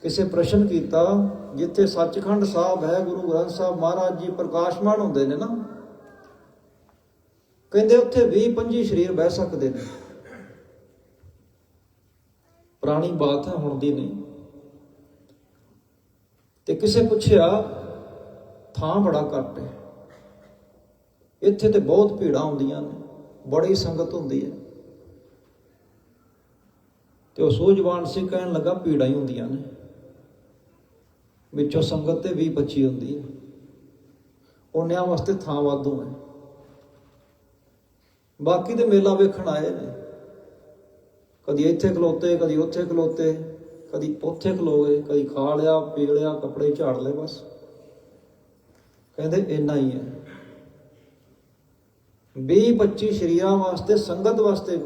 ਕਿਸੇ ਪ੍ਰਸ਼ਨ ਕੀਤਾ, ਜਿੱਥੇ ਸੱਚਖੰਡ ਸਾਹਿਬ ਹੈ, ਗੁਰੂ ਗ੍ਰੰਥ ਸਾਹਿਬ ਮਹਾਰਾਜ ਜੀ ਪ੍ਰਕਾਸ਼ਮਾਨ ਹੁੰਦੇ ਨੇ ਨਾ, ਕਹਿੰਦੇ ਉੱਥੇ 20 25 ਸ਼ਰੀਰ ਬਹਿ ਸਕਦੇ ਨੇ। ਪੁਰਾਣੀ ਬਾਤ ਹੈ, ਹੁਣ ਦੀ ਨਹੀਂ। ਤੇ ਕਿਸੇ ਪੁੱਛਿਆ ਥਾਂ ਬੜਾ ਘੱਟ ਹੈ। ਇੱਥੇ ਤੇ ਬਹੁਤ ਭੀੜਾਂ ਹੁੰਦੀਆਂ ਨੇ, ਬੜੀ ਸੰਗਤ ਹੁੰਦੀ ਹੈ। ਤੇ ਉਹ ਸੂਝਵਾਨ ਸਿੰਘ ਕਹਿਣ ਲੱਗਾ ਭੀੜਾਂ ਹੀ ਹੁੰਦੀਆਂ ਨੇ। ਵਿੱਚੋਂ ਸੰਗਤ ਤੇ 20 25 ਹੁੰਦੀ ਹੈ। ਉਹਨਿਆਂ ਵਾਸਤੇ ਥਾਂ ਵਾਧੂ ਹੈ। ਬਾਕੀ ਤੇ ਮੇਲਾ ਵੇਖਣ ਆਏ ਨੇ। ਕਦੀ ਇੱਥੇ ਖਲੋਤੇ, ਕਦੀ ਉੱਥੇ ਖਲੋਤੇ, ਕਦੀ ਉੱਥੇ ਖਲੋ ਗਏ, ਕਦੀ ਖਾ ਲਿਆ, ਪੀ ਲਿਆ, ਕੱਪੜੇ ਝਾੜ ਲਏ ਬਸ। ਕਹਿੰਦੇ ਇੰਨਾ ਹੀ ਹੈ। 20 25 ਸ਼ਰੀਰਾਂ ਵਾਸਤੇ, ਸੰਗਤ ਵਾਸਤੇ,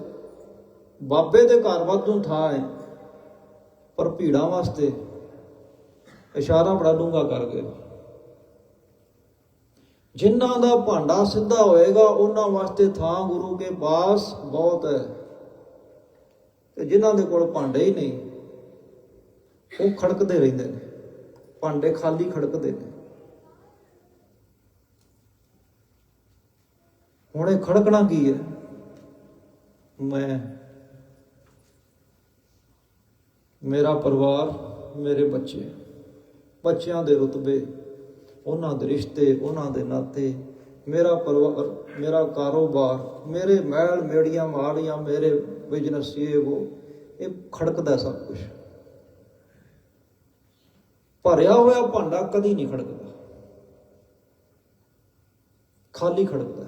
ਬਾਬੇ ਦੇ ਘਰ ਵਾਧੂ ਥਾਂ ਹੈ, ਪਰ ਭੀੜਾਂ ਵਾਸਤੇ ਇਸ਼ਾਰਾ ਬੜਾ ਡੂੰਘਾ ਕਰ ਗਏ। ਜਿਨ੍ਹਾਂ ਦਾ ਭਾਂਡਾ ਸਿੱਧਾ ਹੋਏਗਾ, ਉਹਨਾਂ ਵਾਸਤੇ ਥਾਂ ਗੁਰੂ ਕੇ ਪਾਸ ਬਹੁਤ ਹੈ। ਤੇ ਜਿਨ੍ਹਾਂ ਦੇ ਕੋਲ ਭਾਂਡੇ ਹੀ ਨਹੀਂ, ਉਹ ਖੜਕਦੇ ਰਹਿੰਦੇ ਨੇ, ਭਾਂਡੇ ਖਾਲੀ ਖੜਕਦੇ ਨੇ। ਹੁਣ ਇਹ ਖੜਕਣਾ ਕੀ ਹੈ? ਮੈਂ, ਮੇਰਾ ਪਰਿਵਾਰ, ਮੇਰੇ ਬੱਚੇ, ਬੱਚਿਆਂ ਦੇ ਰੁਤਬੇ, ਉਹਨਾਂ ਦੇ ਰਿਸ਼ਤੇ, ਉਹਨਾਂ ਦੇ ਨਾਤੇ, ਮੇਰਾ ਪਰਿਵਾਰ, ਮੇਰਾ ਕਾਰੋਬਾਰ, ਮੇਰੇ ਮਹਿਲ ਮੇੜੀਆਂ ਮਾੜੀਆਂ ਮੇਰੇ ਬਿਜ਼ਨਸ ਇਹ ਉਹ ਇਹ ਖੜਕਦਾ ਸਭ ਕੁਝ ਭਰਿਆ ਹੋਇਆ ਭਾਂਡਾ ਕਦੀ ਨਹੀਂ ਖੜਕਦਾ। ਖਾਲੀ ਖੜਕਦਾ।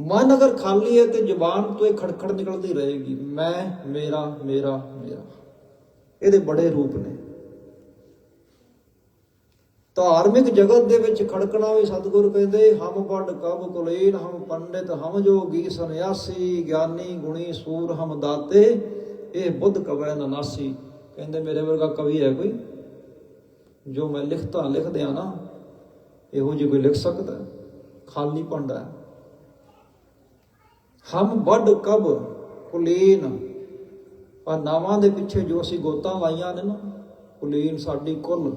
ਮਨ ਅਗਰ ਖਾਲੀ ਹੈ ਤੇ ਜ਼ੁਬਾਨ ਤੋਂ ਇਹ ਖੜਖੜ ਨਿਕਲਦੀ ਰਹੇਗੀ। ਮੈਂ, ਮੇਰਾ ਮੇਰਾ ਮੇਰਾ। ਇਹਦੇ ਬੜੇ ਰੂਪ ਨੇ। ਧਾਰਮਿਕ ਜਗਤ ਦੇ ਵਿੱਚ ਖੜਕਣਾ ਵੀ ਸਤਿਗੁਰ ਕਹਿੰਦੇ, ਹਮ ਵੱਡ ਕਬ ਕੁਲੀਨ ਹਮ ਪੰਡਿਤ ਹਮ ਜੋਗੀ ਸੰਨਿਆਸੀ, ਗਿਆਨੀ, ਗੁਣੀ, ਸੂਰ, ਹਮ ਦਾਤੇ, ਇਹ ਬੁੱਧ ਕਵੈ ਨਾਸੀ ਕਹਿੰਦੇ ਮੇਰੇ ਵਰਗਾ ਕਵੀ ਹੈ ਕੋਈ? ਜੋ ਮੈਂ ਲਿਖਤਾ, ਲਿਖਦਿਆਂ ਨਾ, ਇਹੋ ਜਿਹੀ ਕੋਈ ਲਿਖ ਸਕਦਾ ਖਾਲੀ ਭਾਂਡਾ ਹੈ। ਹਮ ਵੱਡ ਕਬ ਕੁਲੀਨ। ਆ ਨਾਵਾਂ ਦੇ ਪਿੱਛੇ ਜੋ ਅਸੀਂ ਗੋਤਾਂ ਲਾਈਆਂ ਨੇ ਨਾ, ਕੁਲੀਨ ਸਾਡੀ ਕੁੱਲ,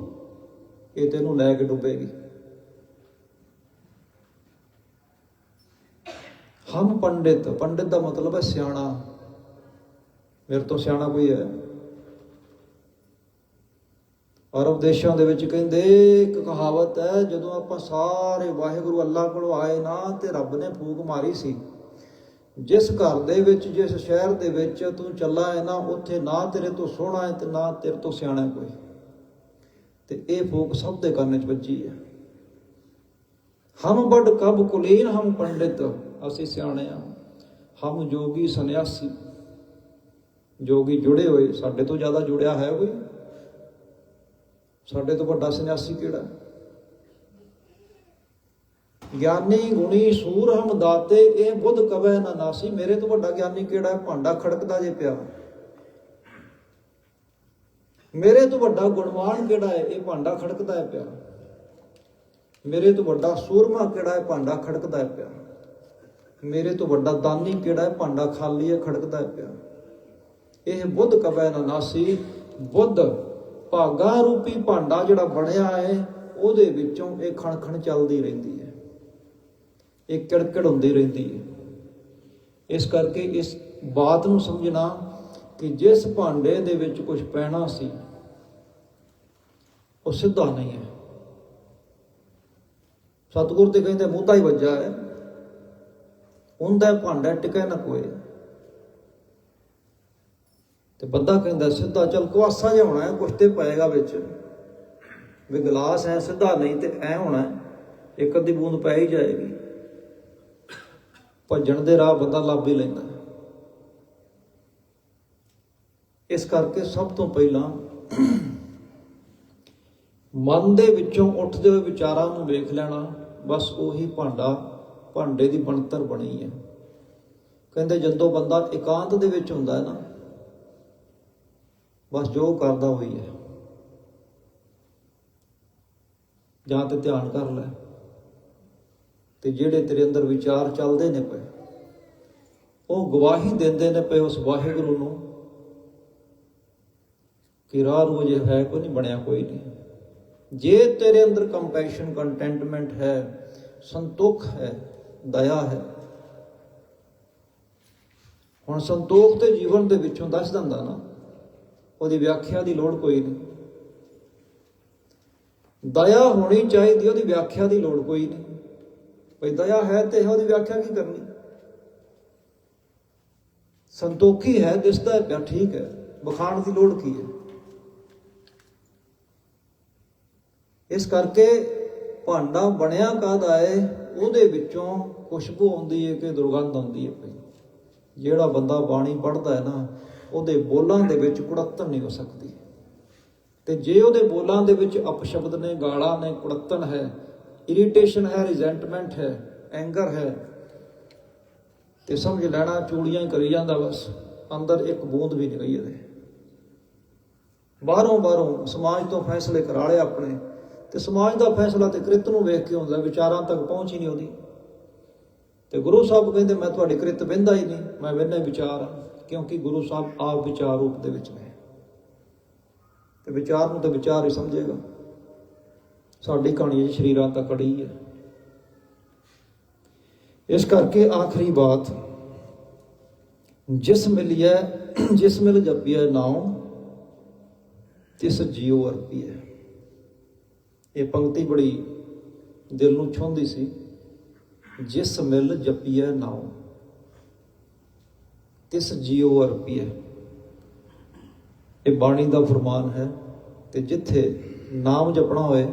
ਇਹ ਤੈਨੂੰ ਲੈ ਕੇ ਡੁੱਬੇਗੀ। ਹਮ ਪੰਡਿਤ ਪੰਡਿਤ ਦਾ ਮਤਲਬ ਹੈ ਸਿਆਣਾ। ਮੇਰੇ ਤੋਂ ਸਿਆਣਾ ਕੋਈ ਹੈ? ਅਰਬ ਦੇਸ਼ਾਂ ਦੇ ਵਿੱਚ ਕਹਿੰਦੇ, ਇੱਕ ਕਹਾਵਤ ਹੈ, ਜਦੋਂ ਆਪਾਂ ਸਾਰੇ ਵਾਹਿਗੁਰੂ ਅੱਲਾਹ ਕੋਲ ਆਏ ਨਾ, ਤੇ ਰੱਬ ਨੇ ਫੂਕ ਮਾਰੀ ਸੀ। ਜਿਸ ਘਰ ਦੇ ਵਿੱਚ, ਜਿਸ ਸ਼ਹਿਰ ਦੇ ਵਿੱਚ ਤੂੰ ਚੱਲਾ ਹੈ ਨਾ, ਉੱਥੇ ਨਾ ਤੇਰੇ ਤੋਂ ਸੋਹਣਾ ਹੈ ਤੇ ਨਾ ਤੇਰੇ ਤੋਂ ਸਿਆਣਾ ਕੋਈ। ਤੇ ਇਹ ਫੋਕ ਸਭ ਦੇ ਕੰਨ 'ਚ ਵੱਜੀ ਹੈ। ਹਮ ਬੜ ਕਬ ਕੁਲੀਨ, ਹਮ ਪੰਡਿਤ, ਅਸੀਂ ਸਿਆਣੇ ਆ ਹਮ ਜੋਗੀ ਸੰਨਿਆਸੀ, ਜੋਗੀ ਜੁੜੇ ਹੋਏ, ਸਾਡੇ ਤੋਂ ਜ਼ਿਆਦਾ ਜੁੜਿਆ ਹੈ ਕੋਈ? ਸਾਡੇ ਤੋਂ ਵੱਡਾ ਸੰਨਿਆਸੀ ਕਿਹੜਾ? ਗਿਆਨੀ ਗੁਣੀ ਸੂਰ ਹਮ ਦਾਤੇ, ਇਹ ਬੁੱਧ ਕਵੈ ਨਾ ਨਾਸੀ। ਮੇਰੇ ਤੋਂ ਵੱਡਾ ਗਿਆਨੀ ਕਿਹੜਾ? ਹੈ ਭਾਂਡਾ ਖੜਕਦਾ ਜੇ ਪਿਆ। ਮੇਰੇ ਤੋਂ ਵੱਡਾ ਗੁਣਵਾਨ ਕਿਹੜਾ ਹੈ? ਇਹ ਭਾਂਡਾ ਖੜਕਦਾ ਹੈ ਪਿਆ। ਮੇਰੇ ਤੋਂ ਵੱਡਾ ਸੂਰਮਾ ਕਿਹੜਾ ਹੈ? ਭਾਂਡਾ ਖੜਕਦਾ ਹੈ ਪਿਆ। ਮੇਰੇ ਤੋਂ ਵੱਡਾ ਦਾਨੀ ਕਿਹੜਾ ਹੈ? ਭਾਂਡਾ ਖਾਲੀ ਹੈ, ਖੜਕਦਾ ਹੈ ਪਿਆ। ਇਹ ਬੁੱਧ ਕਵੈ ਨਾ ਨਾਸੀ। ਬੁੱਧ ਭਾਗਾ ਰੂਪੀ ਭਾਂਡਾ ਜਿਹੜਾ ਬਣਿਆ ਹੈ, ਉਹਦੇ ਵਿੱਚੋਂ ਇਹ ਖਣਖਣ ਖਣ ਚੱਲਦੀ ਰਹਿੰਦੀ ਇਹ ਕਿੜਕਿੜ ਹੁੰਦੀ ਰਹਿੰਦੀ ਹੈ। ਇਸ ਕਰਕੇ ਇਸ ਬਾਤ ਨੂੰ ਸਮਝਣਾ ਕਿ ਜਿਸ ਭਾਂਡੇ ਦੇ ਵਿੱਚ ਕੁਝ ਪੈਣਾ ਸੀ, ਉਹ ਸਿੱਧਾ ਨਹੀਂ ਹੈ। ਸਤਿਗੁਰ ਤੇ ਕਹਿੰਦੇ ਮੂੰਹ ਹੀ ਵੱਜਾ ਹੈ। ਉਹਦਾ ਭਾਂਡਾ ਟਿਕੇ ਨਾ ਕੋਏ ਤੇ ਬੰਦਾ ਕਹਿੰਦਾ ਸਿੱਧਾ ਚਲ ਕੁਆਸਾ ਜਿਹਾ ਹੋਣਾ ਹੈ, ਕੁਛ ਤੇ ਪਏਗਾ ਵਿੱਚ। ਵੀ ਗਲਾਸ ਹੈ ਸਿੱਧਾ ਨਹੀਂ ਤੇ ਐ ਹੋਣਾ ਇੱਕ ਅੱਧੀ ਬੂੰਦ ਪੈ ਹੀ ਜਾਏਗੀ। ਭੱਜਣ ਦੇ ਰਾਹ ਬੰਦਾ ਲੱਭ ਹੀ ਲੈਂਦਾ ਇਸ ਕਰਕੇ ਸਭ ਤੋਂ ਪਹਿਲਾਂ ਮਨ ਦੇ ਵਿੱਚੋਂ ਉੱਠਦੇ ਹੋਏ ਵਿਚਾਰਾਂ ਨੂੰ ਵੇਖ ਲੈਣਾ, ਬਸ ਉਹੀ ਭਾਂਡਾ, ਭਾਂਡੇ ਦੀ ਬਣਤਰ ਬਣੀ ਹੈ। ਕਹਿੰਦੇ ਜਦੋਂ ਬੰਦਾ ਇਕਾਂਤ ਦੇ ਵਿੱਚ ਹੁੰਦਾ ਹੈ ਨਾ, ਬਸ ਜੋ ਕਰਦਾ ਹੋਈ ਹੈ। ਜਾਂ ਤੇ ਧਿਆਨ ਕਰ ਲੈ। ਤੇ ਜਿਹੜੇ ਤੇਰੇ ਅੰਦਰ ਵਿਚਾਰ ਚੱਲਦੇ ਨੇ ਪਏ, ਉਹ ਗਵਾਹੀ ਦਿੰਦੇ ਨੇ ਪਏ ਉਸ ਵਾਹਿਗੁਰੂ ਨੂੰ ਕਿ ਰਾਹ ਰੋਜ ਹੈ ਕੋਈ ਨਹੀਂ, ਬਣਿਆ ਕੋਈ ਨਹੀਂ। ਜੇ ਤੇਰੇ ਅੰਦਰ ਕੰਪੈਸ਼ਨ ਕੰਟੈਂਟਮੈਂਟ ਹੈ, ਸੰਤੋਖ ਹੈ, ਦਇਆ ਹੈ, ਹੁਣ ਸੰਤੋਖ ਤੇ ਜੀਵਨ ਦੇ ਵਿੱਚੋਂ ਦੱਸ ਦਿੰਦਾ ਨਾ, ਉਹਦੀ ਵਿਆਖਿਆ ਦੀ ਲੋੜ ਕੋਈ ਨਹੀਂ। ਦਇਆ ਹੋਣੀ ਚਾਹੀਦੀ, ਉਹਦੀ ਵਿਆਖਿਆ ਦੀ ਲੋੜ ਕੋਈ ਨਹੀਂ। ਭਈ ਦਇਆ ਹੈ ਤੇ ਉਹਦੀ ਵਿਆਖਿਆ ਕੀ ਕਰਨੀ? ਸੰਤੋਖੀ ਹੈ, ਦਿਸਦਾ ਹੈ, ਪਿਆ ਠੀਕ ਹੈ। ਬਖਾਣ ਦੀ ਲੋੜ ਕੀ ਹੈ? ਇਸ ਕਰਕੇ ਭਾਂਡਾ ਬਣਿਆ ਕਾਹਦਾ ਹੈ ਉਹਦੇ ਵਿੱਚੋਂ ਖੁਸ਼ਬੂ ਆਉਂਦੀ ਹੈ ਕਿ ਦੁਰਗੰਧ ਆਉਂਦੀ ਹੈ ਭਈ। ਜਿਹੜਾ ਬੰਦਾ ਬਾਣੀ ਪੜ੍ਹਦਾ ਹੈ ਨਾ, ਉਹਦੇ ਬੋਲਾਂ ਦੇ ਵਿੱਚ ਕੁੜੱਤਣ ਨਹੀਂ ਹੋ ਸਕਦੀ। ਤੇ ਜੇ ਉਹਦੇ ਬੋਲਾਂ ਦੇ ਵਿੱਚ ਅਪਸ਼ਬਦ ਨੇ, ਗਾਲਾਂ ਨੇ, ਕੁੜੱਤਣ ਹੈ ਇਰੀਟੇਸ਼ਨ ਹੈ ਰਿਜ਼ੈਂਟਮੈਂਟ ਹੈ ਐਂਗਰ ਹੈ। ਤੇ ਸਮਝ ਲੈਣਾ, ਚੂੜੀਆਂ ਹੀ ਕਰੀ ਜਾਂਦਾ ਬਸ। ਅੰਦਰ ਇੱਕ ਬੂੰਦ ਵੀ ਨਹੀਂ ਗਈ ਇਹਦੇ। ਬਾਹਰੋਂ ਬਾਹਰੋਂ ਸਮਾਜ ਤੋਂ ਫੈਸਲੇ ਕਰਾ ਲਏ ਆਪਣੇ। ਤੇ ਸਮਾਜ ਦਾ ਫੈਸਲਾ ਤੇ ਕ੍ਰਿਤ ਨੂੰ ਵੇਖ ਕੇ ਹੁੰਦਾ, ਵਿਚਾਰਾਂ ਤੱਕ ਪਹੁੰਚ ਹੀ ਨਹੀਂ ਉਹਦੀ। ਤੇ ਗੁਰੂ ਸਾਹਿਬ ਕਹਿੰਦੇ, ਮੈਂ ਤੁਹਾਡੇ ਕ੍ਰਿਤ ਵਹਿੰਦਾ ਹੀ ਨਹੀਂ, ਮੈਂ ਵਹਿੰਦਾ ਵਿਚਾਰ ਕਿਉਂਕਿ ਗੁਰੂ ਸਾਹਿਬ ਆਪ ਵਿਚਾਰ ਰੂਪ ਦੇ ਵਿੱਚ ਨੇ। ਤੇ ਵਿਚਾਰ ਨੂੰ ਤਾਂ ਵਿਚਾਰ ਹੀ ਸਮਝੇਗਾ। ਸਾਡੀ ਕਹਾਣੀ ਜੀ ਸ਼ਰੀਰਾਂ ਤੱਕ ਅੜੀ ਹੈ। ਇਸ ਕਰਕੇ ਆਖਰੀ ਬਾਤ, ਜਿਸ ਮਿਲਿਆ ਜਿਸ ਮਿਲ ਜਪਿਆ ਨਾਉ, ਤਿਸ ਜੀਉ ਅਰਪੀਐ। ਇਹ ਪੰਕਤੀ ਬੜੀ ਦਿਲ ਨੂੰ ਛੂੰਹਦੀ ਸੀ, ਜਿਸ ਮਿਲ ਜਪਿਆ ਨਾਉ, ਤਿਸ ਜੀਉ ਅਰਪੀਐ। ਇਹ ਬਾਣੀ ਦਾ ਫਰਮਾਨ ਹੈ ਤੇ ਜਿੱਥੇ ਨਾਮ ਜਪਣਾ ਹੋਏ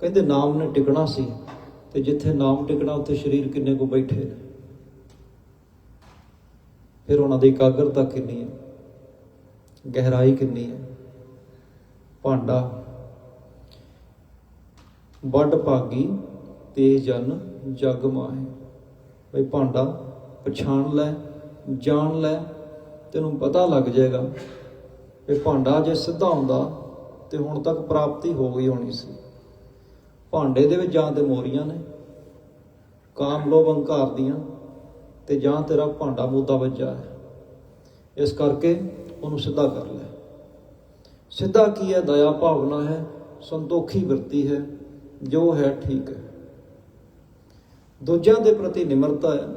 ਕਹਿੰਦੇ ਨਾਮ ਨੇ ਟਿਕਣਾ ਸੀ ਤੇ ਜਿੱਥੇ ਨਾਮ ਟਿਕਣਾ, ਉੱਥੇ ਸਰੀਰ ਕਿੰਨੇ ਕੋ ਬੈਠੇ ਨੇ। ਫਿਰ ਉਹਨਾਂ ਦੀ ਇਕਾਗਰਤਾ ਕਿੰਨੀ ਹੈ? ਗਹਿਰਾਈ ਕਿੰਨੀ ਹੈ? ਭਾਂਡਾ। ਵੱਡ ਭਾਗੀ ਤੇ ਜਨ ਜਗ ਮਾਹੇ। ਬਈ ਭਾਂਡਾ ਪਛਾਣ ਲੈ, ਜਾਣ ਲੈ, ਤੈਨੂੰ ਪਤਾ ਲੱਗ ਜਾਏਗਾ। ਕਿ ਭਾਂਡਾ ਜੇ ਸਿੱਧਾ ਹੁੰਦਾ, ਤੇ ਹੁਣ ਤੱਕ ਪ੍ਰਾਪਤੀ ਹੋ ਗਈ ਹੋਣੀ ਸੀ। ਭਾਂਡੇ ਦੇ ਵਿੱਚ ਜਾਂ ਤੇ ਮੋਰੀਆਂ ਨੇ, ਕਾਮ ਲੋਭ ਹੰਕਾਰ ਦੀਆਂ, ਤੇ ਜਾਂ ਤੇਰਾ ਭਾਂਡਾ ਮੁੱਦਾ ਵੱਜਾ ਹੈ। ਇਸ ਕਰਕੇ ਉਹਨੂੰ ਸਿੱਧਾ ਕਰ ਲੈ। ਸਿੱਧਾ ਕੀ ਹੈ? ਦਇਆ ਭਾਵਨਾ ਹੈ, ਸੰਤੋਖੀ ਵਰਤੀ ਹੈ, ਜੋ ਹੈ ਠੀਕ ਹੈ। ਦੂਜਿਆਂ ਦੇ ਪ੍ਰਤੀ ਨਿਮਰਤਾ ਹੈ,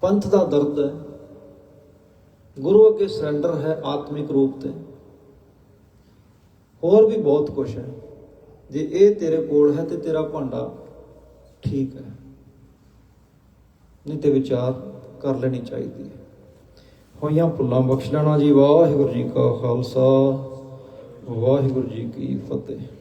ਪੰਥ ਦਾ ਦਰਦ ਹੈ, ਗੁਰੂ ਅੱਗੇ ਸਰੈਂਡਰ ਹੈ ਆਤਮਿਕ ਰੂਪ ਤੇ। ਹੋਰ ਵੀ ਬਹੁਤ ਕੁਝ ਹੈ। ਜੇ ਇਹ ਤੇਰੇ ਕੋਲ ਹੈ ਤੇ ਤੇਰਾ ਭਾਂਡਾ ਠੀਕ ਹੈ। ਨਹੀਂ ਤੇ ਵਿਚਾਰ ਕਰ ਲੈਣੀ ਚਾਹੀਦੀ ਹੈ। ਹੋਈਆਂ ਭੁੱਲਾਂ ਬਖਸ਼ ਲੈਣਾ ਜੀ। ਵਾਹਿਗੁਰੂ ਜੀ ਕਾ ਖਾਲਸਾ। ਵਾਹਿਗੁਰੂ ਜੀ ਕੀ ਫਤਿਹ।